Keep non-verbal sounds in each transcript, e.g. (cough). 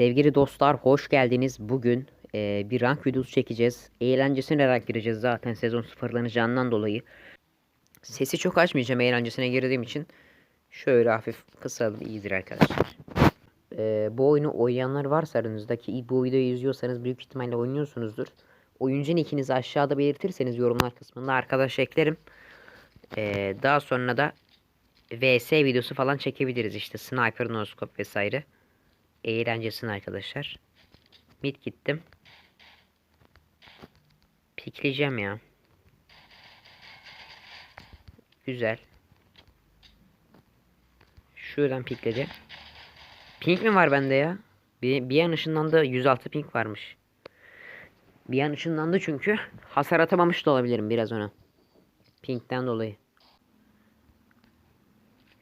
Sevgili dostlar hoş geldiniz. Bugün e, bir rank videosu çekeceğiz. Eğlencesine rank gireceğiz zaten sezon sıfırlanacağından dolayı. Sesi çok açmayacağım eğlencesine girdiğim için. Şöyle hafif kısalım iyidir arkadaşlar. E, bu oyunu oynayanlar varsa aranızdaki bu videoyu izliyorsanız büyük ihtimalle oynuyorsunuzdur. Oyuncu nickinizi aşağıda belirtirseniz yorumlar kısmında arkadaş eklerim. E, daha sonra da VS videosu falan çekebiliriz işte sniper no scope vesaire eğlencesine arkadaşlar. Mid gittim. Pikleyeceğim ya. Güzel. Şuradan pikledi. Pink mi var bende ya? Bir, bir an ışınlandı 106 pink varmış. Bir an ışınlandı çünkü hasar atamamış da olabilirim biraz ona. Pink'ten dolayı.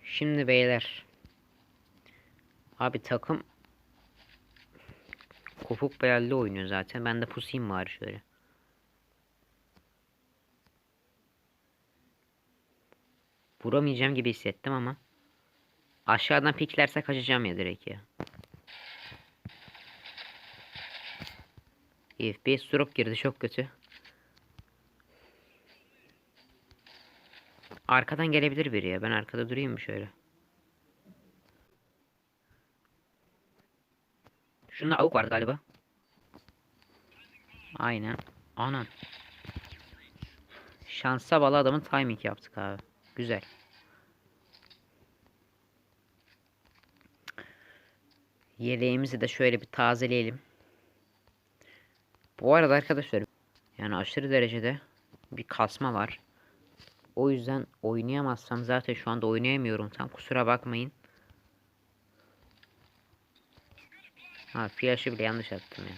Şimdi beyler. Abi takım Kopuk beyalli oynuyor zaten. Ben de pusayım bari şöyle. Vuramayacağım gibi hissettim ama. Aşağıdan piklerse kaçacağım ya direkt ya. FPS drop girdi çok kötü. Arkadan gelebilir biri ya. Ben arkada durayım mı şöyle? Şunda avuk vardı galiba. Aynen. Anan. Şansa bağlı adamın timing yaptık abi. Güzel. Yeleğimizi de şöyle bir tazeleyelim. Bu arada arkadaşlar yani aşırı derecede bir kasma var. O yüzden oynayamazsam zaten şu anda oynayamıyorum tam kusura bakmayın. Ha flash'ı bile yanlış attım ya.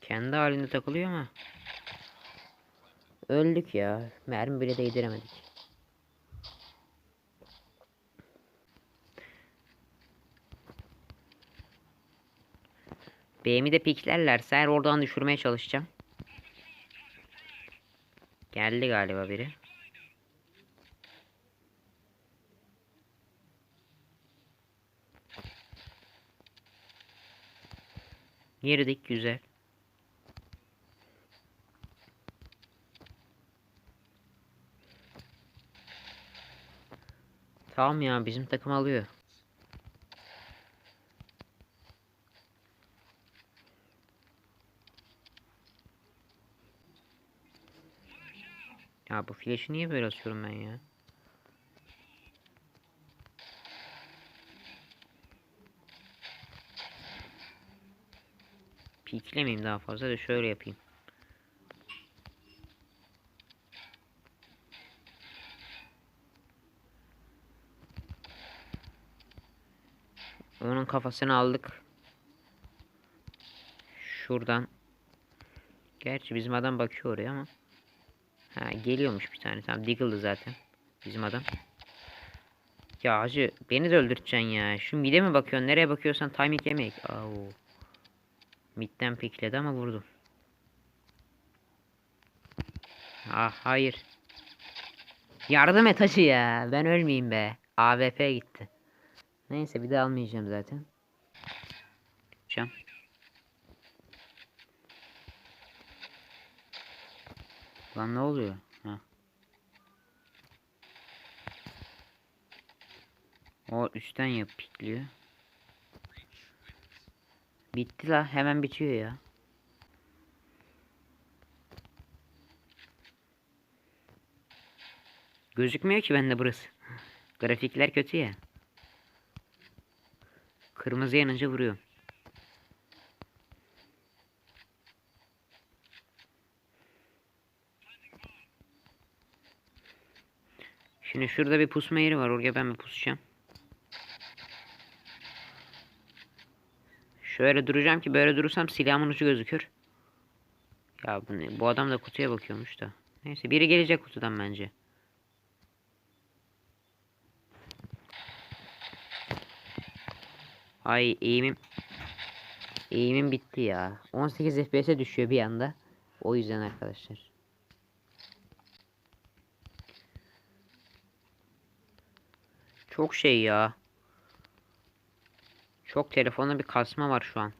Kendi halinde takılıyor ama. Öldük ya. Mermi bile değdiremedik. B'mi de piklerlerse eğer oradan düşürmeye çalışacağım. Geldi galiba biri. Girdik güzel. Tamam ya bizim takım alıyor. Bu flash'ı niye böyle asıyorum ben ya? Piklemeyeyim daha fazla da şöyle yapayım. Onun kafasını aldık. Şuradan. Gerçi bizim adam bakıyor oraya ama. Ha geliyormuş bir tane. Tamam Diggle'dı zaten. Bizim adam. Ya hacı beni de öldürteceksin ya. Şu mide mi bakıyorsun? Nereye bakıyorsan timing yemek. Au. Midden pikledi ama vurdum. Ah hayır. Yardım et hacı ya. Ben ölmeyeyim be. AWP gitti. Neyse bir de almayacağım zaten. Lan ne oluyor? Ha. O üstten yap pikliyor. Bitti la hemen bitiyor ya. Gözükmüyor ki bende burası. Grafikler kötü ya. Kırmızı yanınca vuruyor. Şimdi şurada bir pusma yeri var. Oraya ben bir pusacağım. Şöyle duracağım ki böyle durursam silahımın ucu gözükür. Ya bu, ne? bu adam da kutuya bakıyormuş da. Neyse biri gelecek kutudan bence. Ay eğimim eğimim bitti ya. 18 FPS'e düşüyor bir anda. O yüzden arkadaşlar. Çok şey ya. Çok telefonda bir kasma var şu an.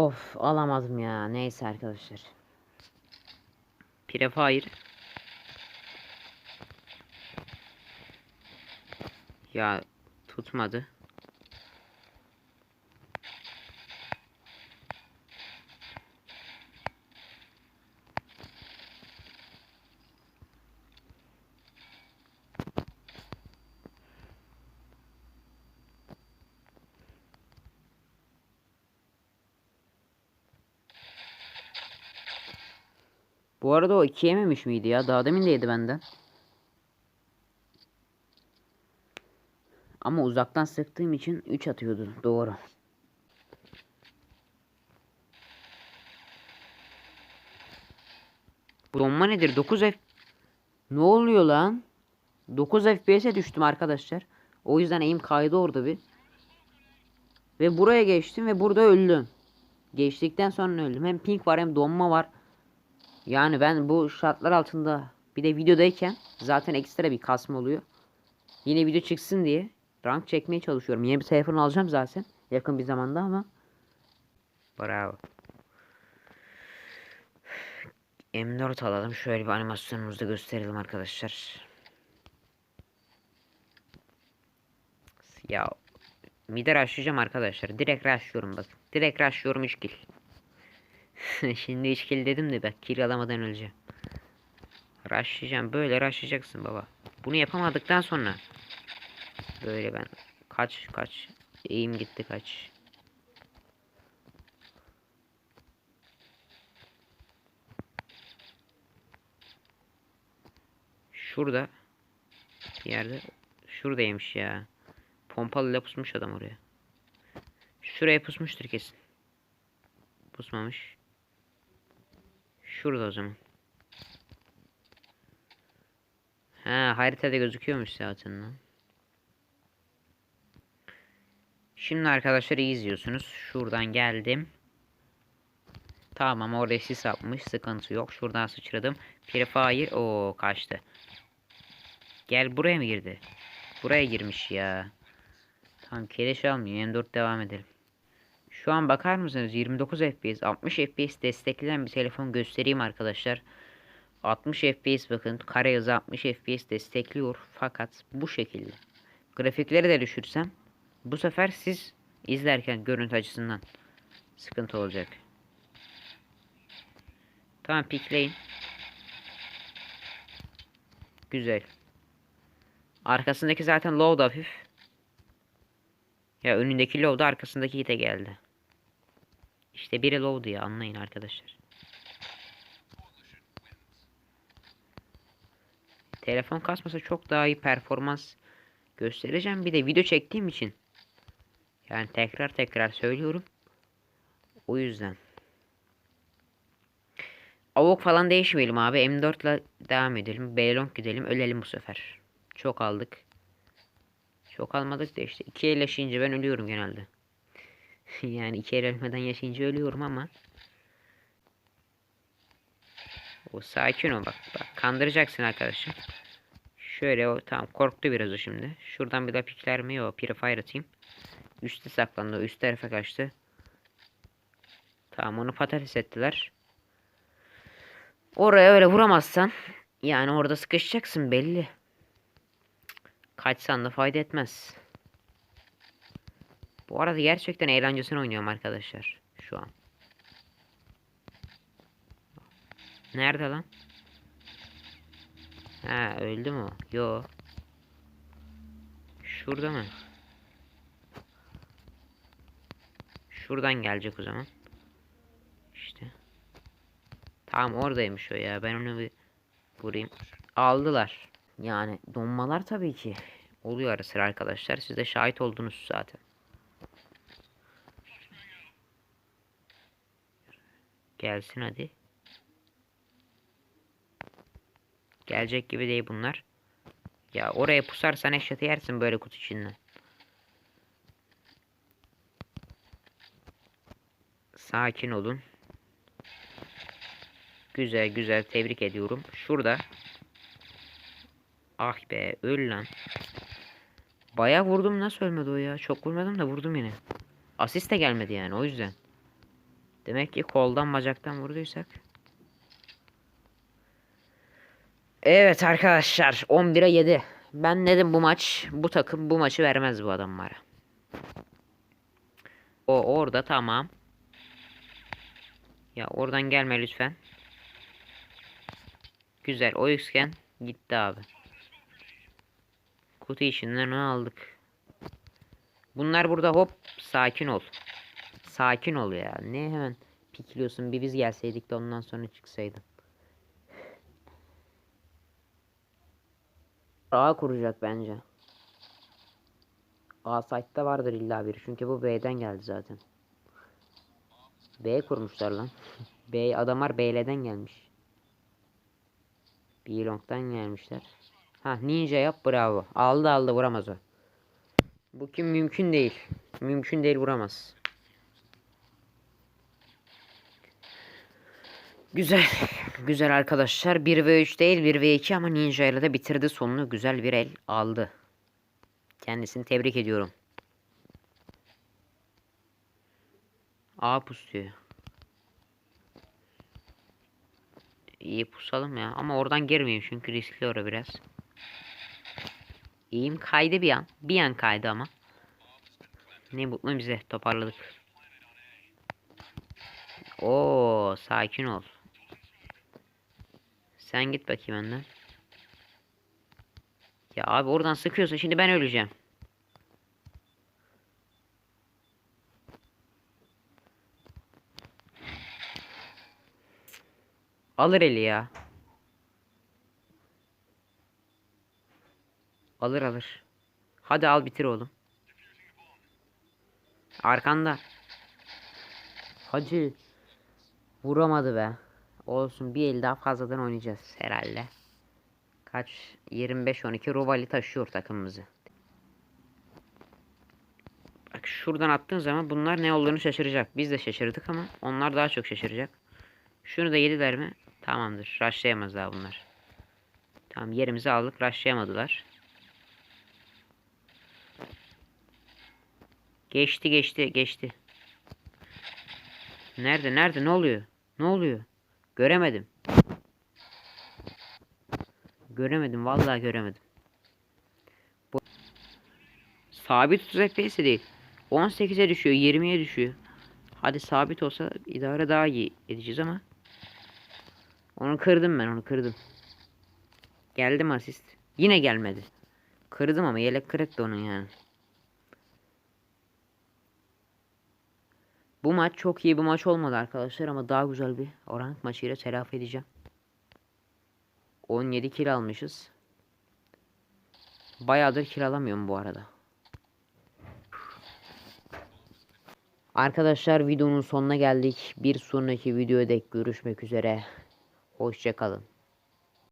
Of alamazdım ya. Neyse arkadaşlar. Prefire. Ya tutmadı. Bu arada o iki yememiş miydi ya? Daha demin de yedi benden. Ama uzaktan sıktığım için 3 atıyordu. Doğru. Bu donma nedir? 9 F... Ne oluyor lan? 9 FPS'e düştüm arkadaşlar. O yüzden aim kaydı orada bir. Ve buraya geçtim ve burada öldüm. Geçtikten sonra öldüm. Hem ping var hem donma var. Yani ben bu şartlar altında bir de videodayken zaten ekstra bir kasma oluyor. Yine video çıksın diye rank çekmeye çalışıyorum. Yine bir telefon alacağım zaten yakın bir zamanda ama. Bravo. M4 alalım. Şöyle bir animasyonumuzu da gösterelim arkadaşlar. Ya mide rushlayacağım arkadaşlar. Direkt rushlıyorum bak. Direkt rushlıyorum 3 kill. (laughs) Şimdi 3 kill dedim de bak kill alamadan öleceğim. Rushlayacağım. Böyle rushlayacaksın baba. Bunu yapamadıktan sonra böyle ben kaç kaç eğim gitti kaç. Şurada bir yerde şuradaymış ya. Pompalı pusmuş adam oraya. Şuraya pusmuştur kesin. Pusmamış. Şurada o zaman. Ha haritada gözüküyormuş zaten lan. Şimdi arkadaşlar iyi izliyorsunuz. Şuradan geldim. Tamam orada sis atmış. Sıkıntı yok. Şuradan sıçradım. Prefire. o kaçtı. Gel buraya mı girdi? Buraya girmiş ya. Tamam keleş almıyor. M4 devam edelim. Şu an bakar mısınız 29 FPS 60 FPS destekleyen bir telefon göstereyim arkadaşlar. 60 FPS bakın kare hızı 60 FPS destekliyor fakat bu şekilde. Grafikleri de düşürsem bu sefer siz izlerken görüntü açısından sıkıntı olacak. Tamam pikleyin. Güzel. Arkasındaki zaten low da hafif. Ya önündeki low da arkasındaki hite geldi. İşte biri low'du ya anlayın arkadaşlar. Telefon kasmasa çok daha iyi performans göstereceğim. Bir de video çektiğim için. Yani tekrar tekrar söylüyorum. O yüzden. Avok falan değişmeyelim abi. M4 ile devam edelim. B-Long gidelim. Ölelim bu sefer. Çok aldık. Çok almadık da işte. iki el yaşayınca ben ölüyorum genelde. (laughs) yani iki el ölmeden yaşayınca ölüyorum ama. O sakin ol bak. Bak kandıracaksın arkadaşım. Şöyle o tamam korktu biraz o şimdi. Şuradan bir daha pikler mi? Yok purifier atayım. Üste saklandı. Üst tarafa kaçtı. Tamam onu patates ettiler. Oraya öyle vuramazsan yani orada sıkışacaksın belli. Kaçsan da fayda etmez. Bu arada gerçekten eğlencesine oynuyorum arkadaşlar. Şu an. Nerede lan? Ha öldü mü? Yo. Şurada mı? Şuradan gelecek o zaman. İşte. Tamam oradaymış o ya. Ben onu bir vurayım. Aldılar. Yani donmalar tabii ki. Oluyor ara arkadaşlar. Siz de şahit oldunuz zaten. Gelsin hadi. Gelecek gibi değil bunlar. Ya oraya pusarsan eşyatı yersin böyle kutu içinden. Sakin olun. Güzel güzel tebrik ediyorum. Şurada. Ah be öl lan. Baya vurdum nasıl ölmedi o ya. Çok vurmadım da vurdum yine. Asist de gelmedi yani o yüzden. Demek ki koldan bacaktan vurduysak. Evet arkadaşlar 11'e 7. Ben dedim bu maç bu takım bu maçı vermez bu adamlara. O orada tamam. Ya oradan gelme lütfen. Güzel o üçgen gitti abi. Kutu içinden aldık? Bunlar burada hop sakin ol. Sakin ol ya. Ne hemen pikliyorsun bir biz gelseydik de ondan sonra çıksaydın. A kuracak bence. A site'da vardır illa biri. Çünkü bu B'den geldi zaten. B kurmuşlar lan. (laughs) B adamlar B'leden gelmiş. B long'dan gelmişler. Ha ninja yap bravo. Aldı aldı vuramaz o. Bu kim mümkün değil. Mümkün değil vuramaz. Güzel. Güzel arkadaşlar. 1 ve 3 değil 1 ve 2 ama Ninja ile de bitirdi sonunu. Güzel bir el aldı. Kendisini tebrik ediyorum. A pusuyor. İyi pusalım ya. Ama oradan girmeyeyim çünkü riskli orada biraz. İyiyim kaydı bir an. Bir an kaydı ama. Ne mutlu bize toparladık. Oo sakin ol. Sen git bakayım önden. Ya abi oradan sıkıyorsun şimdi ben öleceğim. Alır eli ya. Alır alır. Hadi al bitir oğlum. Arkanda. Hacı. Vuramadı be. Olsun bir el daha fazladan oynayacağız herhalde. Kaç? 25-12 Rovali taşıyor takımımızı. Bak şuradan attığın zaman bunlar ne olduğunu şaşıracak. Biz de şaşırdık ama onlar daha çok şaşıracak. Şunu da yediler mi? Tamamdır. Rushlayamaz daha bunlar. Tamam yerimizi aldık. Rushlayamadılar. Geçti geçti geçti. Nerede nerede ne oluyor? Ne oluyor? Göremedim. Göremedim vallahi göremedim. Bu sabit 30 FPS değil. 18'e düşüyor, 20'ye düşüyor. Hadi sabit olsa idare daha iyi edeceğiz ama. Onu kırdım ben, onu kırdım. Geldi mi asist? Yine gelmedi. Kırdım ama yelek kırıktı onun yani. Bu maç çok iyi bir maç olmadı arkadaşlar ama daha güzel bir oran maçıyla telafi edeceğim. 17 kill almışız. Bayağıdır kill alamıyorum bu arada. Arkadaşlar videonun sonuna geldik. Bir sonraki videoda görüşmek üzere. Hoşçakalın.